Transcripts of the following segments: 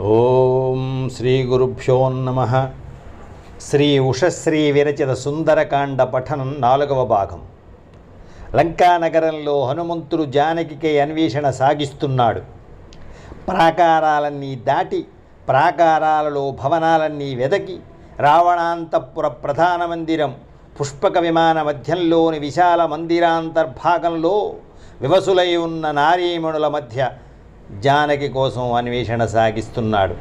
ఓం శ్రీ గురుభ్యో నమ. శ్రీ ఉషశ్రీ విరచిత సుందరకాండ పఠనం నాలుగవ భాగం. లంకానగరంలో హనుమంతుడు జానకికే అన్వేషణ సాగిస్తున్నాడు. ప్రాకారాలన్నీ దాటి ప్రాకారాలలో భవనాలన్నీ వెదకి రావణాంతపుర ప్రధాన మందిరం పుష్పక విమాన మధ్యంలోని విశాల మందిరాంతర్భాగంలో వివసులై ఉన్న నారీమణుల మధ్య జానకి కోసం అన్వేషణ సాగిస్తున్నాడు.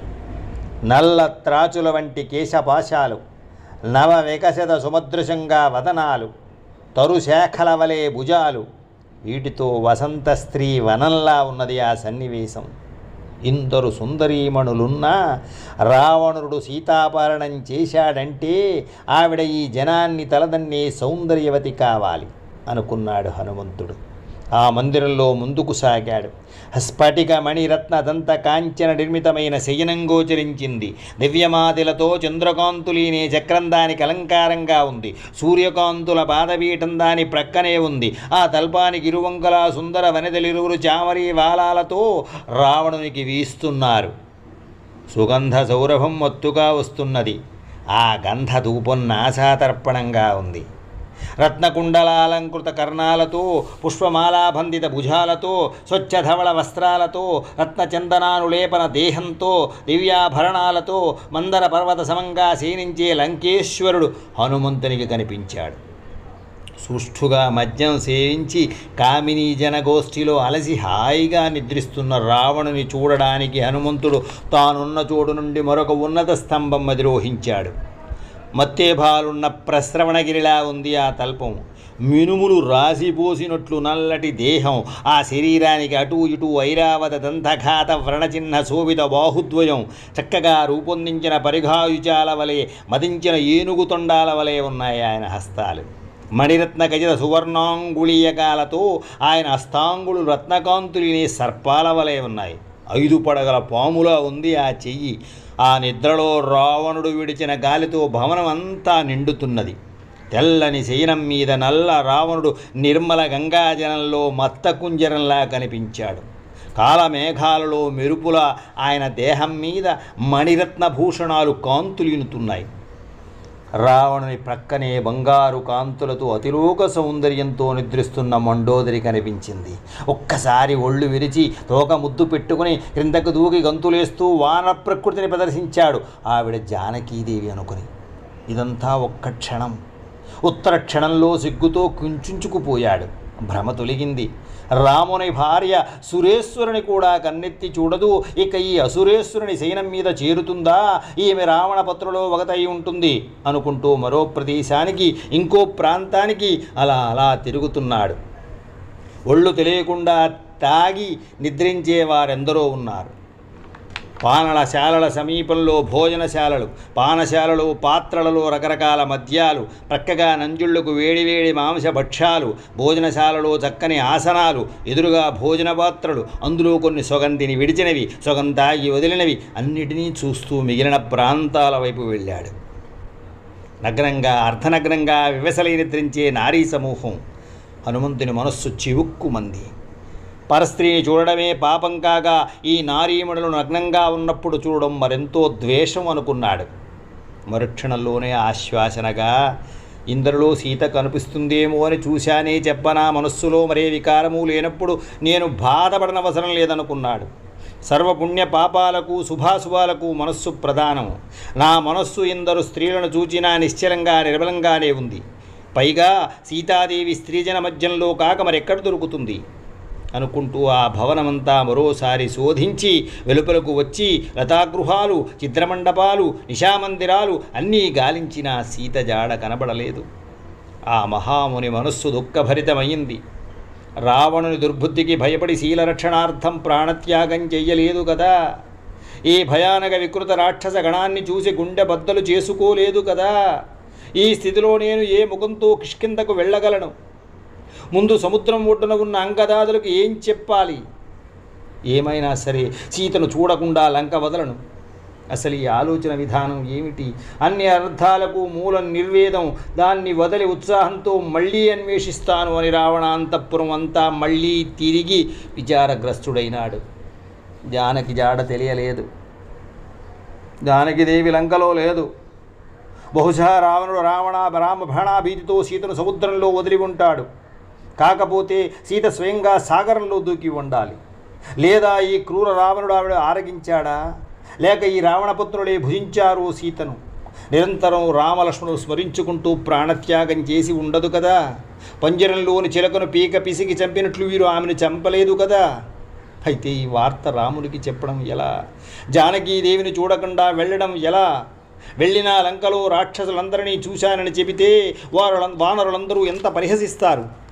నల్ల త్రాచుల వంటి కేశపాశాలు నవ వికసిత సుమదృశంగా వదనాలు తరుశాఖల వలె భుజాలు వీటితో వసంత స్త్రీ వనంలా ఉన్నది ఆ సన్నివేశం. ఇందరు సుందరీమణులున్నా రావణుడు సీతాపహరణం చేశాడంటే ఆవిడ ఈ జనాన్ని తలదన్నే సౌందర్యవతి కావాలి అనుకున్నాడు హనుమంతుడు. ఆ మందిరంలో ముందుకు సాగాడు. స్ఫటిక మణిరత్న దంత కాంచన నిర్మితమైన శయనం గోచరించింది దివ్యమాదిలతో చంద్రకాంతులీనే చక్రం దానికి అలంకారంగా ఉంది. సూర్యకాంతుల పాదపీఠం దాని ప్రక్కనే ఉంది. ఆ తల్పానికి ఇరువంకల సుందర వనితలిరువురు చామరీ వాలాలతో రావణునికి వీస్తున్నారు. సుగంధ సౌరభం మత్తుగా వస్తున్నది. ఆ గంధ ధూపం నాశాతర్పణంగా ఉంది. రత్నకుండలాలంకృత కర్ణాలతో పుష్పమాలాబంధిత భుజాలతో స్వచ్ఛధవళ వస్త్రాలతో రత్నచందనానులేపన దేహంతో దివ్యాభరణాలతో మందర పర్వత సమంగా శయనించే లంకేశ్వరుడు హనుమంతునికి కనిపించాడు. సుష్ఠుగా మద్యం సేవించి కామినీ జనగోష్ఠిలో అలసి హాయిగా నిద్రిస్తున్న రావణుని చూడడానికి హనుమంతుడు తానున్న చోటు నుండి మరొక ఉన్నత స్తంభం అధిరోహించాడు. మత్తేభాలున్న ప్రస్రవణగిరిలా ఉంది ఆ తల్పం. మినుములు రాసిపోసినట్లు నల్లటి దేహం. ఆ శరీరానికి అటూ ఇటూ ఐరావత దంతఘాత వ్రణచిహ్న శోభిత బాహుద్వయం. చక్కగా రూపొందించిన పరిఘాయుజాల వలె మదించిన ఏనుగు తొండాల వలె ఉన్నాయి ఆయన హస్తాలు. మణిరత్న గజిత సువర్ణాంగుళీయకాలతో ఆయన హస్తాంగులు రత్నకాంతులిని సర్పాల వలె ఉన్నాయి. ఐదు పడగల పాములా ఉంది ఆ చెయ్యి. ఆ నిద్రలో రావణుడు విడిచిన గాలితో భవనం అంతా నిండుతున్నది. తెల్లని శయనం మీద నల్ల రావణుడు నిర్మల గంగాజలంలో మత్తకుంజరంలా కనిపించాడు. కాలమేఘాలలో మెరుపుల ఆయన దేహం మీద మణిరత్న భూషణాలు కాంతులినుతున్నాయి. రావణుని ప్రక్కనే బంగారు కాంతులతో అతిలోక సౌందర్యంతో నిద్రిస్తున్న మండోదరి కనిపించింది. ఒక్కసారి ఒళ్ళు విరిచి తోక ముద్దు పెట్టుకుని క్రిందకు దూకి గంతులేస్తూ వాన ప్రకృతిని ప్రదర్శించాడు ఆవిడ జానకీదేవి అనుకుని. ఇదంతా ఒక్క క్షణం. ఉత్తర క్షణంలో సిగ్గుతో కుంచుకుపోయాడు భ్రమ తొలగింది. రాముని భార్య సురేశ్వరుని కూడా కన్నెత్తి చూడదు. ఇక ఈ అసురేశ్వరుని శయనం మీద చేరుతుందా? ఈమె రావణపత్రలో ఒకతై ఉంటుంది అనుకుంటూ మరో ప్రదేశానికి ఇంకో ప్రాంతానికి అలా అలా తిరుగుతున్నాడు. ఒళ్ళు తెలియకుండా తాగి నిద్రించే వారెందరో ఉన్నారు. పానలశాలల సమీపంలో భోజనశాలలు పానశాలలు పాత్రలలో రకరకాల మద్యాలు ప్రక్కగా నంజుళ్ళకు వేడివేడి మాంస భక్ష్యాలు భోజనశాలలో చక్కని ఆసనాలు ఎదురుగా భోజన పాత్రలు అందులో కొన్ని సొగంతిని విడిచినవి సొగం తాగి వదిలినవి అన్నిటినీ చూస్తూ మిగిలిన ప్రాంతాల వైపు వెళ్ళాడు. నగ్నంగా అర్ధనగ్నంగా వివసలై నిద్రించే నారీ సమూహం హనుమంతుని మనస్సు చివుక్కుమంది. పరస్త్రీని చూడడమే పాపం కాగా ఈ నారీమణులు నగ్నంగా ఉన్నప్పుడు చూడడం మరెంతో ద్వేషం అనుకున్నాడు. మరుక్షణంలోనే ఆశ్వాసనగా ఇందరిలో సీత కనిపిస్తుందేమో అని చూశానే చెప్పనా మనస్సులో మరే వికారము లేనప్పుడు నేను బాధపడనవసరం లేదనుకున్నాడు. సర్వపుణ్య పాపాలకు శుభాశుభాలకు మనస్సు ప్రధానము నా మనస్సు ఇందరు స్త్రీలను చూచినా నిశ్చలంగా నిర్మలంగానే ఉంది. పైగా సీతాదేవి స్త్రీజన మధ్యంలో కాక మరెక్కడ దొరుకుతుంది? అనుకుంటూ ఆ భవనమంతా మరోసారి శోధించి వెలుపలకు వచ్చి లతాగృహాలు చిత్రమండపాలు నిశామందిరాలు అన్నీ గాలించిన సీత జాడ కనబడలేదు. ఆ మహాముని మనస్సు దుఃఖభరితమైంది. రావణుని దుర్బుద్ధికి భయపడి శీలరక్షణార్థం ప్రాణత్యాగం చెయ్యలేదు కదా. ఈ భయానక వికృత రాక్షస గణాన్ని చూసి గుండె బద్దలు చేసుకోలేదు కదా. ఈ స్థితిలో నేను ఏ ముఖంతో కిష్కిందకు వెళ్ళగలను? ముందు సముద్రం ఒడ్డున ఉన్న అంగదాదులకు ఏం చెప్పాలి? ఏమైనా సరే సీతను చూడకుండా లంక వదలను. అసలు ఈ ఆలోచన విధానం ఏమిటి? అన్ని అర్థాలకు మూలం నిర్వేదం. దాన్ని వదిలి ఉత్సాహంతో మళ్ళీ అన్వేషిస్తాను అని రావణాంతపురం అంతా మళ్ళీ తిరిగి విచారగ్రస్తుడైనాడు. జానకి జాడ తెలియలేదు. జానకిదేవి లంకలో లేదు. బహుశా రావణుడు రావణ రామ భీతితో సీతను సముద్రంలో వదిలి ఉంటాడు. కాకపోతే సీత స్వయంగా సాగరంలో దూకి ఉండాలి. లేదా ఈ క్రూర రావణుడు ఆవిడ ఆరగించాడా? లేక ఈ రావణపుత్రులే భుజించారు సీతను? నిరంతరం రామలక్ష్మణుడు స్మరించుకుంటూ ప్రాణత్యాగం చేసి ఉండదు కదా? పంజరంలోని చిలకను పీక పిసికి చంపినట్లు వీరు ఆమెను చంపలేదు కదా? అయితే ఈ వార్త రామునికి చెప్పడం ఎలా? జానకీదేవిని చూడకుండా వెళ్ళడం ఎలా? వెళ్ళిన లంకలో రాక్షసులందరినీ చూశానని చెబితే వారు వానరులందరూ ఎంత పరిహసిస్తారు?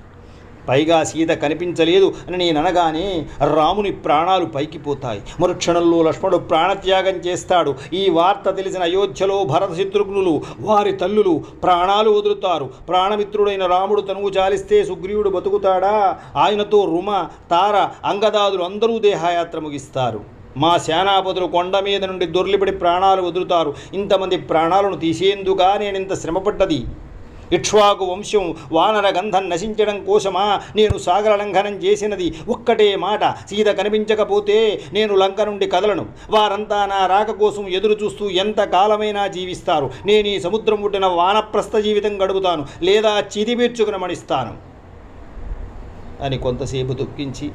పైగా సీత కనిపించలేదు అని నేననగానే రాముని ప్రాణాలు పైకిపోతాయి మరుక్షణంలో లక్ష్మణుడు ప్రాణత్యాగం చేస్తాడు. ఈ వార్త తెలిసిన అయోధ్యలో భరత శత్రుఘ్నులు వారి తల్లులు ప్రాణాలు వదులుతారు. ప్రాణమిత్రుడైన రాముడు తనువు చాలిస్తే సుగ్రీవుడు బతుకుతాడా? ఆయనతో రుమ తార అంగదాదులు అందరూ దేహయాత్ర ముగిస్తారు. మా సేనాపతులు కొండ మీద నుండి దొర్లిపడి ప్రాణాలు వదులుతారు. ఇంతమంది ప్రాణాలను తీసేందుగా నేను ఇంత శ్రమపడ్డది? ఇక్ష్వాకు వంశం వానర గంధం నశించడం కోసమా? నేను సాగర లంఘనం చేసినది ఒక్కటే మాట. సీత కనిపించకపోతే నేను లంక నుండి కదలను. వారంతా నా రాక కోసం ఎదురు చూస్తూ ఎంత కాలమైనా జీవిస్తారు. నేను ఈ సముద్రం పుట్టిన వానప్రస్థ జీవితం గడుపుతాను. లేదా చిదిమీర్చుకుని మణిస్తాను అని కొంతసేపు దుఃఖించి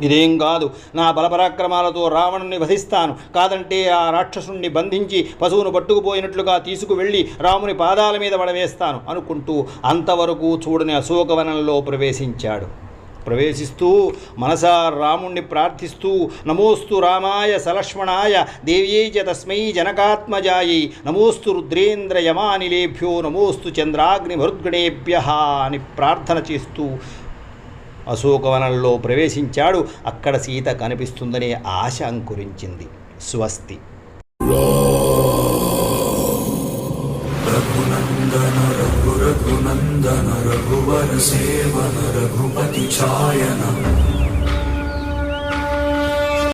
ఇదేం కాదు. నా బలపరాక్రమాలతో రావణుని వధిస్తాను. కాదంటే ఆ రాక్షసుణ్ణి బంధించి పశువును పట్టుకుపోయినట్లుగా తీసుకువెళ్ళి రాముని పాదాల మీద పడవేస్తాను అనుకుంటూ అంతవరకు చూడని అశోకవనంలో ప్రవేశించాడు. ప్రవేశిస్తూ మనసా రాముణ్ణి ప్రార్థిస్తూ నమోస్తు రామాయ సలక్ష్మణాయ దేవ్యై చ తస్మై జనకాత్మజాయై నమోస్తు రుద్రేంద్ర యమానిలేభ్యో నమోస్తు చంద్రాగ్ని మరుద్గణేభ్య అని ప్రార్థన చేస్తూ అశోకవనంలో ప్రవేశించాడు. అక్కడ సీత కనిపిస్తుందనే ఆశ అంకురించింది. స్వస్తి. రఘునందన రఘు రఘునందన రఘువర సేవన రఘుపతి ఛాయన.